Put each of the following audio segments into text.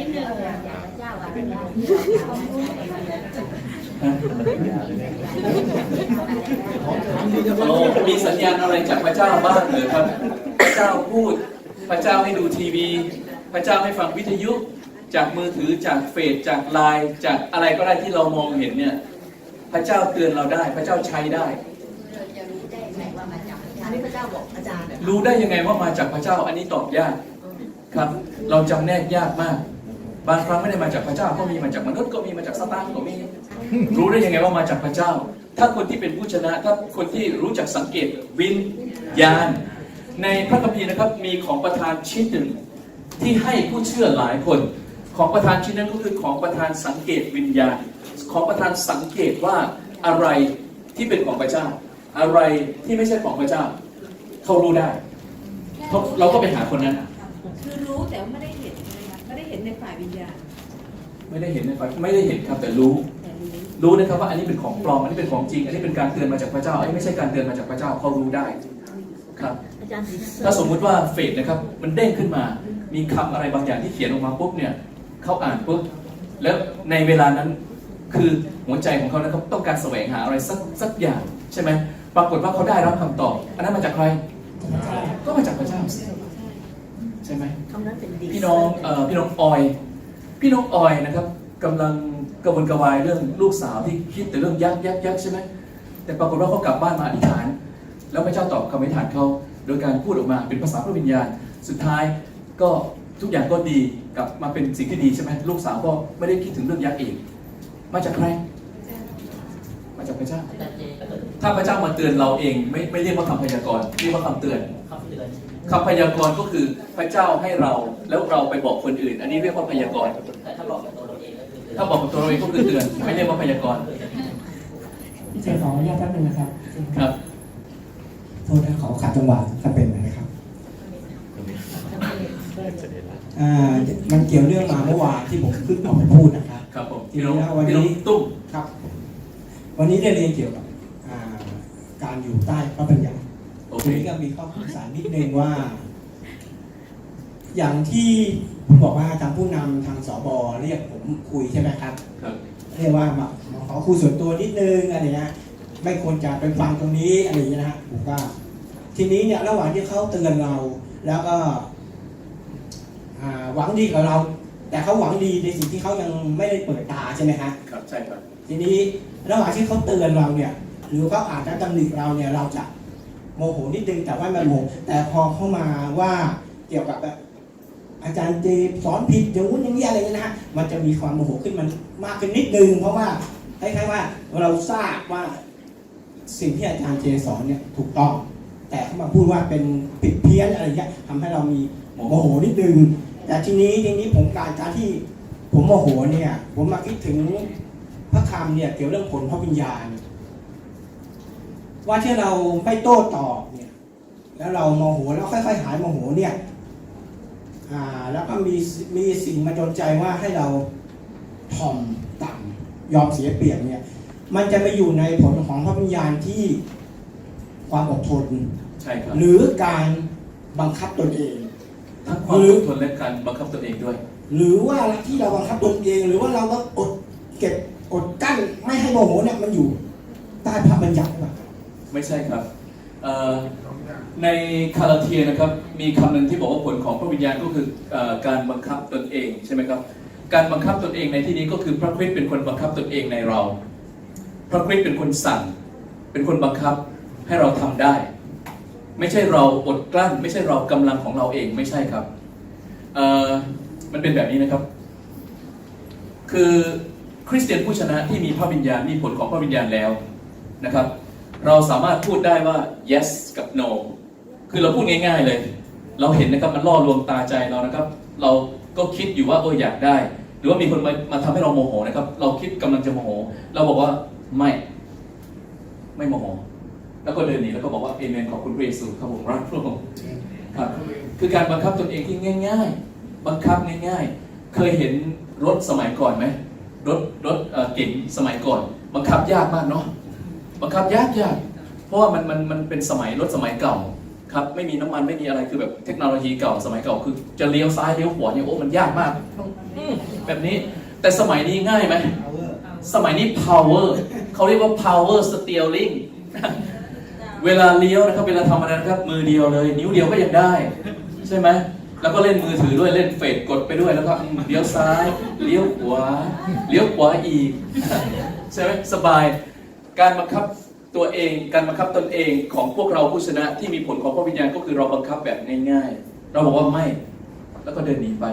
นิดนึงอยากพระเจ้าอะไรได้โอ้มีสัญญาณอะไรจากพระเจ้าบ้างเหรือครับ พระเจ้าพูด พระเจ้าให้ดูทีวี พระเจ้าให้ฟังวิทยุ จากมือถือจากเฟซจากไลน์จากอะไรก็ได้ที่เรามองเห็นเนี่ย พระเจ้าเตือนเราได้ พระเจ้าใช้ได้เราจะรู้ได้ไงว่ามาจากพระอัเจ้านนี้พระเจ้าบอกอาจารย์รู้ได้ยังไงว่ามาจากพระเจ้าอันนี้ตอบยากครับ เราจำแนกยากมาก บางครั้งไม่ได้มาจากพระเจ้าก็มีมาจากมนุษย์ก็มีมาจากซาตานก็มี รู้ได้ยังไงว่ามาจากพระเจ้า ถ้าคนที่เป็นผู้ชนะถ้าคนที่รู้จักสังเกตวิญญาณ ในพระคัมภีร์นะครับมีของประทานชิ้นหนึ่งที่ให้ผู้เชื่อหลายคน ของประทานชิ้นนั้นก็คือของประทานสังเกตวิญญาณ ของประทานสังเกตว่าอะไรที่เป็นของพระเจ้า อะไรที่ไม่ใช่ของพระเจ้าเขารู้ได้เขาเราก็ไปหาคนนั้น ไม่ได้เห็นในฝันไม่ได้เห็นครับแต่รู้แต่รู้ รู้นะครับว่าอันนี้เป็นของปลอมอันนี้เป็นของจริง อันนี้เป็นการเตือนมาจากพระเจ้าอันนี้ไม่ใช่การเตือนมาจากพระเจ้าเขารู้ได้ครับอาจารย์ศรีถ้าสมมุติว่าเฟซนะครับมันเด้งขึ้นมา มีคำอะไรบางอย่างที่เขียนออกมาปุ๊บเนี่ยเขาอ่านปุ๊บแล้วในเวลานั้นคือหัวใจของเขานะครับต้องการแสวงหาอะไรสักสักอย่างใช่ไหมปรากฏว่าเขาได้รับคำตอบ อันนั้นมาจากใคร ก็มาจากพระเจ้าสิใช่ไหมคำนั้นเป็นดีพี่น้องเอ่อพี่น้องออย พี่น้องออยนะครับกำลังกระวนกระวายเรื่องลูกสาวที่คิดแต่เรื่องยักษ์ยักษ์ยักษ์ใช่ไหมแต่ปรากฏว่าเขากลับบ้านมาอธิษฐาน แล้วพระเจ้าตอบคำอธิษฐานเขาโดยการพูดออกมาเป็นภาษาพระวิญญาณ สุดท้ายก็ทุกอย่างก็ดีกลับมาเป็นสิ่งที่ดีใช่ไหมลูกสาวก็ไม่ได้คิดถึงเรื่องยักษ์อีกมาจากใคร มาจากพระเจ้าอาจารย์เจก็เกิดถ้าพระเจ้ามาเตือนเราเองไม่ไม่เรียกว่าคำพยากรณ์เรียกว่าคำเตือน คำเตือนคำพยากรณ์ก็คือพระเจ้าให้เราแล้วเราไปบอกคนอื่น อันนี้เรียกว่าพยากรณ์แต่ถ้าบอกกับตัวเราเองก็คือถ้าบอกกับตัวเราเองก็คือเตือนไม่เรียกว่าพยากรณ์พี่เจขออนุญาตแป๊บนึงนะครับครับโทษนะขอขัดจังหวะถ้าเป็นนะครับอ่ามันเกี่ยวเรื่องมาเมื่อวานที่ผมขึ้นออกไปพูดนะครับครับผมพี่น้องทีนี้วันนี้พี่น้องตุ้มครับ วันนี้ได้เรียนเกี่ยวกับอ่าการอยู่ใต้พระบัญญัติ โอเค ทีนี้ก็มีข้อสงสัยนิดนึงว่า อย่างที่ผมบอกว่าทางผู้นำทางสบเรียกผมคุยใช่ไหมครับ ครับ เรียกว่ามามาขอคุยส่วนตัวนิดนึงอะไรเงี้ยไม่ควรจะไปฟังตรงนี้อะไรอย่างเงี้ยนะฮะผมว่าทีนี้เนี่ยระหว่างที่เขาเตือนเรา แล้วก็อ่าหวังดีกับเรา แต่เขาหวังดีในสิ่งที่เขายังไม่ได้เปิดตาใช่ไหมฮะ ครับใช่ครับ ทีนี้ระหว่างที่เขาเตือนเราเนี่ย หรือเขาอาจจะตำหนิเราเนี่ยเราจะ โมโหนิดนึงแต่ว่าไม่โมโหแต่พอเข้ามาว่าเกี่ยวกับแบบอาจารย์เจสอนผิดอย่างนู้นอย่างนี้อะไรเงี้ยนะฮะมันจะมีความโมโหขึ้นมันมากขึ้นนิดนึงเพราะว่าคล้ายๆว่าเราทราบว่าสิ่งที่อาจารย์เจสอนเนี่ยถูกต้อง แต่เขามาพูดว่าเป็นผิดเพี้ยนอะไรเงี้ยทำให้เรามีโมโหนิดนึงแต่ทีนี้ทีนี้ผมการการที่ผมโมโหเนี่ย ผมมาคิดถึงพระคำเนี่ยเกี่ยวเรื่องผลพระวิญญาณ ว่าที่เราไม่โต้ตอบเนี่ยแล้วเราโมโหแล้วค่อย ๆ หายโมโหเนี่ยอ่าแล้วก็มีมีสิ่งมาดนใจว่าให้เราถ่อมต่ำยอมเสียเปรียบเนี่ยมันจะไปอยู่ในผลของพระวิญญาณที่ความอดทนใช่ครับหรือการบังคับตนเอง ทั้งความอดทนและการบังคับตัวเองด้วย หรือว่าที่เราบังคับตนเอง หรือว่าเราก็อดเก็บอดกั้นไม่ให้โมโหเนี่ยมันอยู่ใต้พระบัญญัติหรือเปล่า ไม่ใช่ครับในคาราเทียนะครับมีคำหนึ่งที่บอกว่าผลของพระวิญญาณก็คืออการบังคับตนเองใช่ไหมครับการบังคับตนเองในที่นี้ก็คือพระคริสต์เป็นคนบังคับตนเองในเรา พระคริสต์เป็นคนสั่ง เป็นคนบังคับให้เราทำได้ ไม่ใช่เราอดกลั้น ไม่ใช่เรากำลังของเราเองไม่ใช่ครับมันเป็นแบบนี้นะครับ คือคริสเตียนผู้ชนะที่มีพระวิญญาณมีผลของพระวิญญาณแล้วนะครับ เราสามารถพูดได้ว่า yes กับ no คือเราพูดง่ายๆเลย เราเห็นนะครับมันล่อลวงตาใจเรานะครับ เราก็คิดอยู่ว่าเอออยากได้ หรือว่ามีคนมามาทำให้เราโมโหนะครับ เราคิดกำลังจะโมโห เราบอกว่าไม่ ไม่โมโห แล้วก็เดินหนีแล้วก็บอกว่าเอเมนขอบคุณพระเยซูครับผมรักพระองค์ครับคือการบังคับตนเองที่ง่าย ๆ บังคับง่าย ๆ เคยเห็นรถสมัยก่อนไหมรถรถเก๋งสมัยก่อน บังคับยากมากเนาะ บังคับยากยากเพราะว่ามันมันมันเป็นสมัยรถสมัยเก่าครับไม่มีน้ำมันไม่มีอะไรคือแบบเทคโนโลยีเก่าสมัยเก่าคือ จะเลี้ยวซ้ายเลี้ยวขวาเนี่ยโอ้มันยากมากแบบนี้แต่สมัยนี้ง่ายไหมสมัยนี้ power เขาเรียกว่า power steering เวลาเลี้ยวนะครับเวลาทำอะไรนะครับ มือเดียวเลย นิ้วเดียวก็ยังได้ ใช่ไหมแล้วก็เล่นมือถือด้วยเล่นเฟดกดไปด้วยแล้วก็เลี้ยวซ้าย เลี้ยวขวาเลี้ยวขวาอีกใช่ไหมสบาย การบังคับตัวเอง การบังคับตนเองของพวกเราผู้ชนะที่มีผลของพระวิญญาณก็คือเราบังคับแบบง่ายๆ เราบอกว่าไม่แล้วก็เดินหนีไป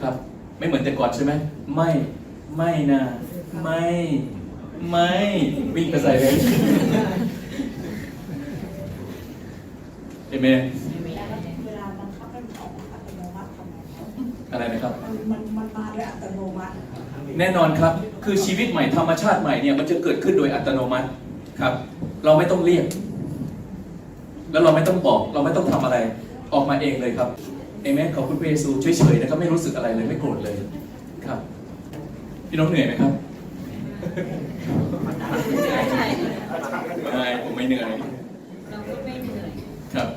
ครับ ไม่เหมือนแต่ก่อนใช่ไหมไม่ไม่นะไม่ไม่วิ่งไปใส่เลยเอเมน มันมันมันมาด้วยอัตโนมัติ แน่นอนครับ คือชีวิตใหม่ธรรมชาติใหม่เนี่ยมันจะเกิดขึ้นโดยอัตโนมัติครับ เราไม่ต้องเรียก แล้วเราไม่ต้องบอก เราไม่ต้องทำอะไร ออกมาเองเลยครับเอเมนขอบคุณพระเยซูเฉยๆนะครับไม่รู้สึกอะไรเลยไม่โกรธเลยครับ พี่น้องเหนื่อยไหมครับไม่ผมไม่เหนื่อยเราก็ไม่เหนื่อยครับ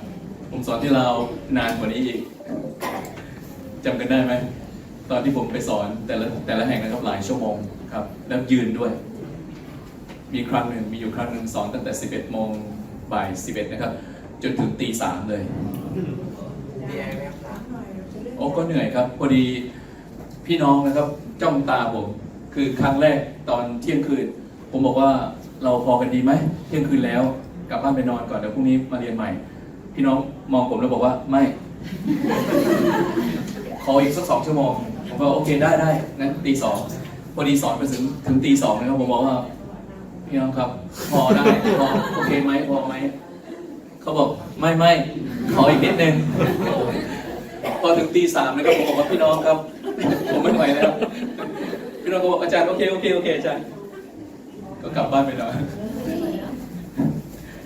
ผมสอนที่เราวนานกว่านี้อีกจำกันได้ไหม ตอนที่ผมไปสอนแต่ละแต่ละแห่งนะครับหลายชั่วโมงครับ แล้วยืนด้วย มีครั้งหนึ่งมีอยู่ครั้งหนึ่งสอนตั้งแต่ 11 โมงบ่าย 11 นะครับ จนถึงตีสามเลยโอ้ก็เหนื่อยครับ พอดีพี่น้องนะครับจ้องตาผมคือครั้งแรกตอนเที่ยงคืน ผมบอกว่าเราพอกันดีไหมเที่ยงคืนแล้วกลับบ้านไปนอนก่อนเดี๋ยวพรุ่งนี้มาเรียนใหม่ พี่น้องมองผมแล้วบอกว่าไม่ ขออีกสักสองชั่วโมง ผมก็โอเคได้ได้งั้นตีสองพอดีสอนไปถึงถึงตีสองนะครับผมบอกว่าพี่น้องครับ พอได้พอโอเคไหมพอไหมเขาบอกไม่ไม่ขออีกนิดนึงพอถึงตีสามนะครับผมบอกว่าพี่น้องครับ ผมไม่ไหวแล้วพี่น้องก็บอกอาจารย์โอเคโอเคโอเคอาจารย์ก็กลับบ้านไปนอน